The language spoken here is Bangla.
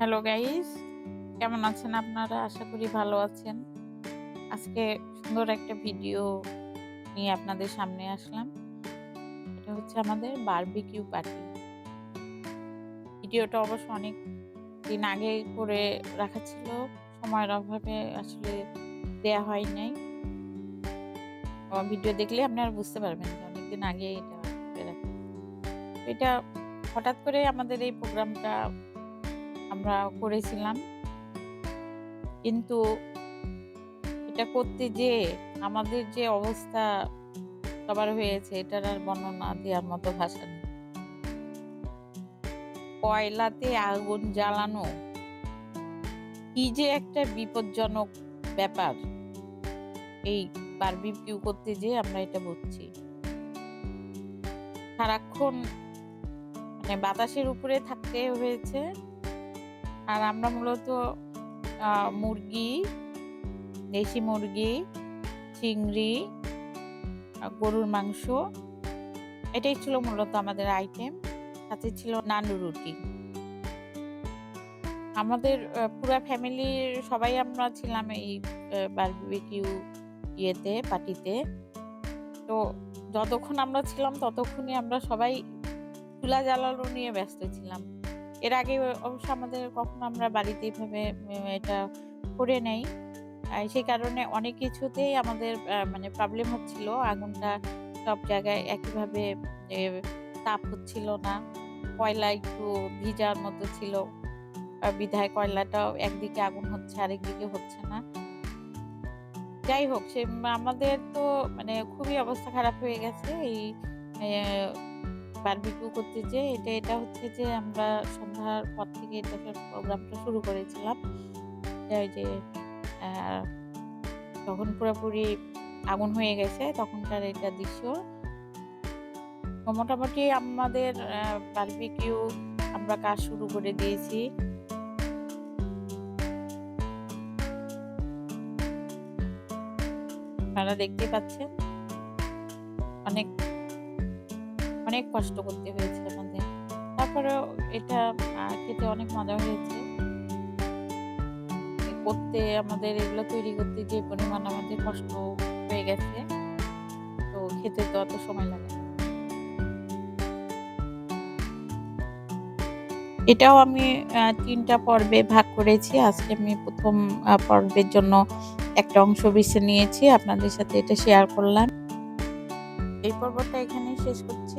হ্যালো গাইস কেমন আছেন আপনারা? আশা করি ভালো আছেন। আজকে সুন্দর একটা ভিডিও নিয়ে আপনাদের সামনে আসলাম। এটা হচ্ছে আমাদের বারবিকিউ পার্টি ভিডিওটা অবশ্য অনেক দিন আগে করে রাখা ছিল। সময়ের অভাবে আসলে দেয়া হয় নাই। ভিডিও দেখলে আপনারা বুঝতে পারবেন অনেকদিন আগে এটা এটা হঠাৎ করে আমাদের এই প্রোগ্রামটা আমরা করেছিলাম। কিন্তু এটা করতে যে আমাদের যে অবস্থা সবার হয়েছে, এটার আর বর্ণনা দেওয়ার মতো ভাষা নেই। কয়লাতে আগুন জ্বালানো কি যে একটা বিপজ্জনক ব্যাপার। এই বারবিকিউ করতে যে আমরা এটা বুঝছি। সারাক্ষণ মানে বাতাসের উপরে থাকতে হয়েছে। আর আমরা মূলত মুরগি, দেশি মুরগি, চিংড়ি গরুর মাংস, এটাই ছিল মূলত আমাদের আইটেম সাথে ছিল নানু রুটি। আমাদের পুরা ফ্যামিলির সবাই আমরা ছিলাম এই বারবিকিউ ইয়েতে, পার্টিতে। তো যতক্ষণ আমরা ছিলাম, ততক্ষণই আমরা সবাই চুলা জ্বালানো নিয়ে ব্যস্ত ছিলাম। এর আগে অবশ্য আমাদের কখনো আমরা বাড়িতে এইভাবে এটা করে নেই। সেই কারণে অনেক কিছুতেই আমাদের মানে প্রবলেম হচ্ছিল। আগুনটা সব জায়গায় একইভাবে তাপ হচ্ছিল না। কয়লা একটু ভিজার মতো ছিল। বিধায় কয়লাটাও একদিকে আগুন হচ্ছে, আরেকদিকে হচ্ছে না। যাই হোক, সে, আমাদের তো মানে খুবই অবস্থা খারাপ হয়ে গেছে। এই বারবিকিউ করতে যে এটা এটা হচ্ছে যে আমরা সন্ধ্যার পর থেকে এটা প্রোগ্রামটা শুরু করেছিলাম। যে তখন পুরোপুরি আগুন হয়ে গেছে তখনকার এটা দৃশ্য। মোটামুটি আমাদের বারবিকিউ আমরা কাজ শুরু করে দিয়েছি। আপনারা দেখতে পাচ্ছেন। অনেক অনেক কষ্ট করতে হয়েছে আমাদের তারপরেও এটা খেতে অনেক মজা হয়েছে। করতে, আমাদের এগুলো তৈরি করতে যে পরিমাণ আমাদের কষ্ট হয়ে গেছে, তো খেতে তো অত সময় লাগে এটাও আমি তিনটা পর্বে ভাগ করেছি। আজকে আমি প্রথম পর্বের জন্য একটা অংশ বেছে নিয়েছি। আপনাদের সাথে এটা শেয়ার করলাম। এই পর্বটা এখানেই শেষ করছি।